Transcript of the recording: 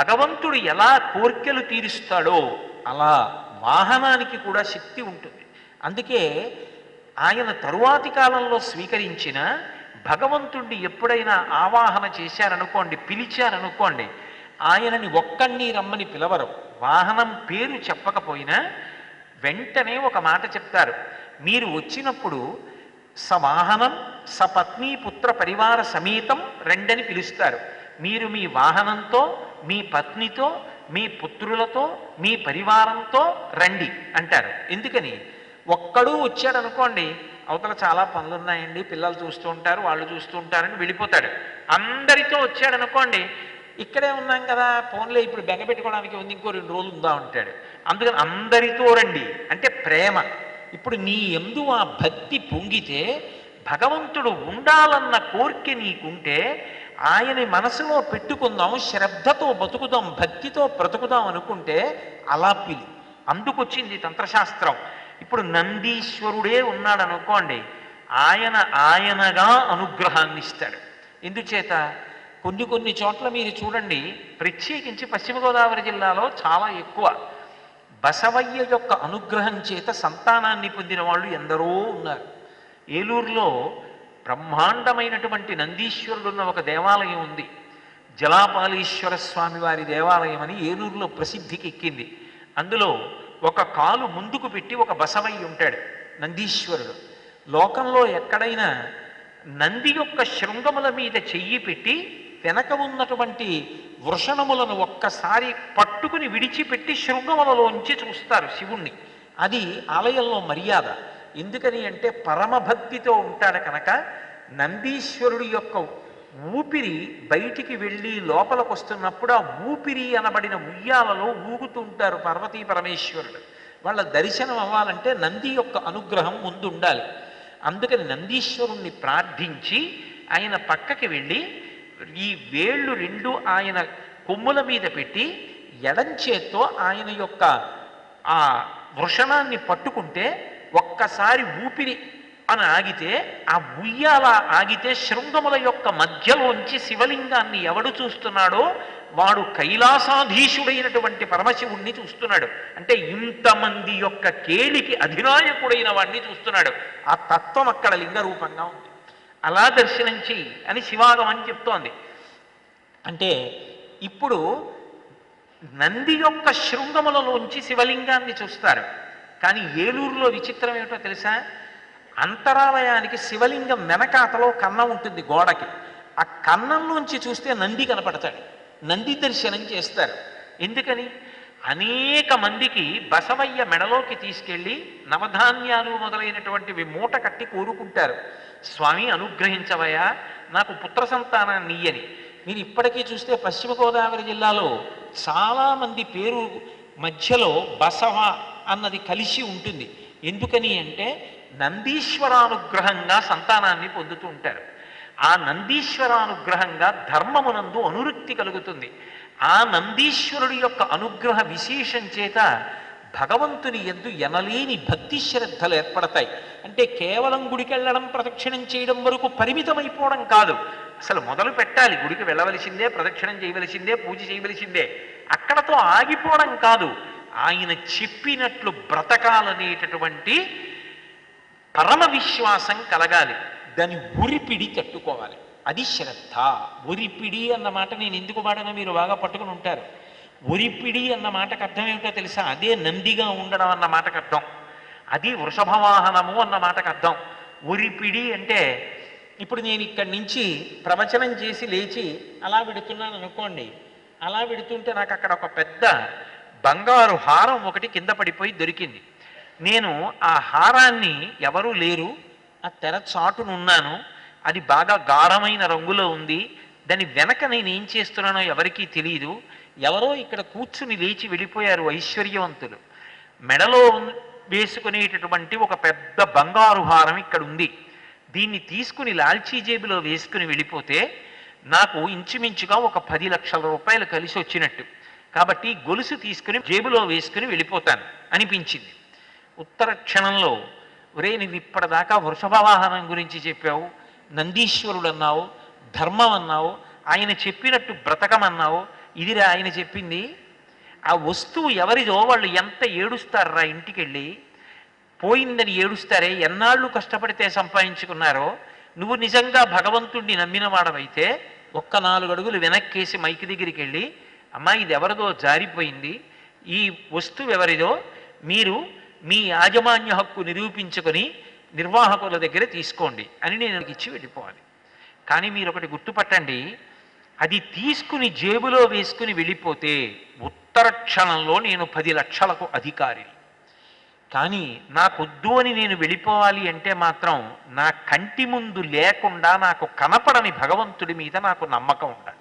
భగవంతుడు ఎలా కోర్కెలు తీరుస్తాడో అలా వాహనానికి కూడా శక్తి ఉంటుంది. అందుకే ఆయన తరువాతి కాలంలో స్వీకరించిన భగవంతుడిని ఎప్పుడైనా ఆవాహన చేశారనుకోండి పిలిచారనుకోండి ఆయనని ఒక్కడిని రమ్మని పిలవరు. వాహనం పేరు చెప్పకపోయినా వెంటనే ఒక మాట చెప్తారు. మీరు వచ్చినప్పుడు సవాహనం సపత్ని పుత్ర పరివార సమేతం రెండని పిలుస్తారు. మీరు మీ వాహనంతో మీ పత్నితో మీ పుత్రులతో మీ పరివారంతో రండి అంటారు. ఎందుకని? ఒక్కడూ వచ్చాడనుకోండి అవతల చాలా పనులు ఉన్నాయండి పిల్లలు చూస్తూ ఉంటారు వాళ్ళు చూస్తూ ఉంటారని వెళ్ళిపోతాడు. అందరితో వచ్చాడనుకోండి ఇక్కడే ఉన్నాం కదా ఫోన్లో ఇప్పుడు బెంగ పెట్టుకోవడానికి ఉంది ఇంకో రెండు రోజులు ఉందా ఉంటాడు అందుకని అందరితో రండి. అంటే ప్రేమ. ఇప్పుడు నీ ఎందు ఆ భక్తి పొంగితే భగవంతుడు ఉండాలన్న కోరిక నీకుంటే ఆయని మనసులో పెట్టుకుందాం శ్రద్ధతో బతుకుదాం భక్తితో బ్రతుకుదాం అనుకుంటే అలా పిలి అందుకొచ్చింది తంత్రశాస్త్రం. ఇప్పుడు నందీశ్వరుడే ఉన్నాడు అనుకోండి ఆయన ఆయనగా అనుగ్రహాన్ని ఇస్తాడు ఎందుచేత? కొన్ని కొన్ని చోట్ల మీరు చూడండి ప్రత్యేకించి పశ్చిమ గోదావరి జిల్లాలో చాలా ఎక్కువ. బసవయ్య యొక్క అనుగ్రహం చేత సంతానాన్ని పొందిన వాళ్ళు ఎందరో ఉన్నారు. ఏలూరులో బ్రహ్మాండమైనటువంటి నందీశ్వరుడున్న ఒక దేవాలయం ఉంది. జలాపాలీశ్వర స్వామి వారి దేవాలయం అని ఏలూరులో ప్రసిద్ధికి ఎక్కింది. అందులో ఒక కాలు ముందుకు పెట్టి ఒక బసవయ్య ఉంటాడు నందీశ్వరుడు. లోకంలో ఎక్కడైనా నంది యొక్క శృంగముల మీద చెయ్యి పెట్టి వెనక ఉన్నటువంటి వృషణములను ఒక్కసారి పట్టుకుని విడిచిపెట్టి శృంగములలోంచి చూస్తారు శివుణ్ణి. అది ఆలయంలో మర్యాద. ఎందుకని అంటే పరమభక్తితో ఉంటాడు కనుక నందీశ్వరుడి యొక్క ఊపిరి బయటికి వెళ్ళి లోపలికి వస్తున్నప్పుడు ఆ ఊపిరి అనబడిన ఉయ్యాలలో ఊగుతుంటారు పార్వతీ పరమేశ్వరుడు. వాళ్ళ దర్శనం అవ్వాలంటే నంది యొక్క అనుగ్రహం ముందు ఉండాలి. అందుకని నందీశ్వరుణ్ణి ప్రార్థించి ఆయన పక్కకి వెళ్ళి ఈ వేళ్ళు రెండు ఆయన కొమ్ముల మీద పెట్టి ఎడంచేత్తో ఆయన యొక్క ఆ వృషణాన్ని పట్టుకుంటే ఒక్కసారి ఊపిరి అని ఆగితే ఆ ఉయ్యాల ఆగితే శృంగముల యొక్క మధ్యలోంచి శివలింగాన్ని ఎవడు చూస్తున్నాడో వాడు కైలాసాధీశుడైనటువంటి పరమశివుణ్ణి చూస్తున్నాడు. అంటే ఇంతమంది యొక్క కేలికి అధినాయకుడైన వాడిని చూస్తున్నాడు. ఆ తత్వం అక్కడ లింగ రూపంగా ఉంది. అలా దర్శనం చెయ్యి అని శివాగమం చెప్తోంది. అంటే ఇప్పుడు నంది యొక్క శృంగములలోంచి శివలింగాన్ని చూస్తారు. కానీ ఏలూరులో విచిత్రం ఏమిటో తెలుసా? అంతరాలయానికి శివలింగం వెనకాతలో కన్నం ఉంటుంది గోడకి. ఆ కన్నంలోంచి చూస్తే నంది కనపడతాడు. నంది దర్శనం చేస్తారు. ఎందుకని? అనేక మందికి బసవయ్య మెడలోకి తీసుకెళ్ళి నవధాన్యాలు మొదలైనటువంటివి మూట కట్టి కోరుకుంటారు. స్వామి అనుగ్రహించవయ్యా. నాకు పుత్ర సంతానాన్ని ఇయ్యని. మీరు ఇప్పటికీ చూస్తే పశ్చిమ గోదావరి జిల్లాలో చాలామంది పేరు మధ్యలో బసవ అన్నది కలిసి ఉంటుంది. ఎందుకని అంటే నందీశ్వరానుగ్రహంగా సంతానాన్ని పొందుతూ ఉంటారు. ఆ నందీశ్వరానుగ్రహంగా ధర్మమునందు అనురక్తి కలుగుతుంది. ఆ నందీశ్వరుడి యొక్క అనుగ్రహ విశేషం చేత భగవంతుని ఎందు ఎనలేని భక్తి శ్రద్ధలు ఏర్పడతాయి. అంటే కేవలం గుడికి వెళ్ళడం ప్రదక్షిణం చేయడం వరకు పరిమితమైపోవడం కాదు. అసలు మొదలు పెట్టాలి. గుడికి వెళ్ళవలసిందే ప్రదక్షిణం చేయవలసిందే పూజ చేయవలసిందే. అక్కడతో ఆగిపోవడం కాదు. ఆయన చెప్పినట్లు బ్రతకాలనేటటువంటి పరమ విశ్వాసం కలగాలి. దాని ఉరిపిడి తట్టుకోవాలి. అది శ్రద్ధ. ఉరిపిడి అన్న మాట నేను ఎందుకు వాడనో మీరు బాగా పట్టుకుని ఉంటారు. ఉరిపిడి అన్న మాటకు అర్థం ఏమిటో తెలుసా? అదే నందిగా ఉండడం అన్న మాటకు అర్థం. అది వృషభవాహనము అన్న మాటకు అర్థం. ఉరిపిడి అంటే ఇప్పుడు నేను ఇక్కడి నుంచి ప్రవచనం చేసి లేచి అలా విడుతున్నాను అనుకోండి. అలా విడుతుంటే నాకు అక్కడ ఒక పెద్ద బంగారు హారం ఒకటి కింద పడిపోయి దొరికింది. నేను ఆ హారాన్ని ఎవరూ లేరు. ఆ తెర చాటునున్నాను అది బాగా గాఢమైన రంగులో ఉంది. దాని వెనక నేను ఏం చేస్తున్నానో ఎవరికీ తెలియదు ఎవరో ఇక్కడ కూర్చుని లేచి వెళ్ళిపోయారు ఐశ్వర్యవంతులు. మెడలో వేసుకునేటటువంటి ఒక పెద్ద బంగారు హారం ఇక్కడ ఉంది. దీన్ని తీసుకుని లాల్చీ జేబులో వేసుకుని వెళ్ళిపోతే నాకు ఇంచుమించుగా ఒక పది లక్షల రూపాయలు కలిసి వచ్చినట్టు కాబట్టి గొలుసు తీసుకుని జేబులో వేసుకుని వెళ్ళిపోతాను అనిపించింది. ఉత్తర క్షణంలో ఒరే నువ్వు ఇప్పటిదాకా వృషభవాహనం గురించి చెప్పావు నందీశ్వరుడు అన్నావు ధర్మం అన్నావు ఆయన చెప్పినట్టు బ్రతకమన్నావు ఇదిరా ఆయన చెప్పింది? ఆ వస్తువు ఎవరిదో వాళ్ళు ఎంత ఏడుస్తారా ఇంటికి వెళ్ళి పోయిందని ఏడుస్తారే? ఎన్నాళ్ళు కష్టపడితే సంపాదించుకున్నారో? నువ్వు నిజంగా భగవంతుణ్ణి నమ్మిన వాడవైతే ఒక్క నాలుగు అడుగులు వెనక్కేసి మైకి దగ్గరికి వెళ్ళి అమ్మా ఇది ఎవరిదో జారిపోయింది. ఈ వస్తువు ఎవరిదో మీరు మీ యాజమాన్య హక్కు నిరూపించుకొని నిర్వాహకుల దగ్గర తీసుకోండి అని నేను ఇచ్చి వెళ్ళిపోవాలి. కానీ మీరు ఒకటి గుర్తుపట్టండి అది తీసుకుని జేబులో వేసుకుని వెళ్ళిపోతే ఉత్తర క్షణంలో నేను పది లక్షలకు అధికారిని కానీ నాకొద్దు అని నేను వెళ్ళిపోవాలి అంటే మాత్రం నా కంటి ముందు లేకుండా నాకు కనపడని భగవంతుడి మీద నాకు నమ్మకం ఉండాలి.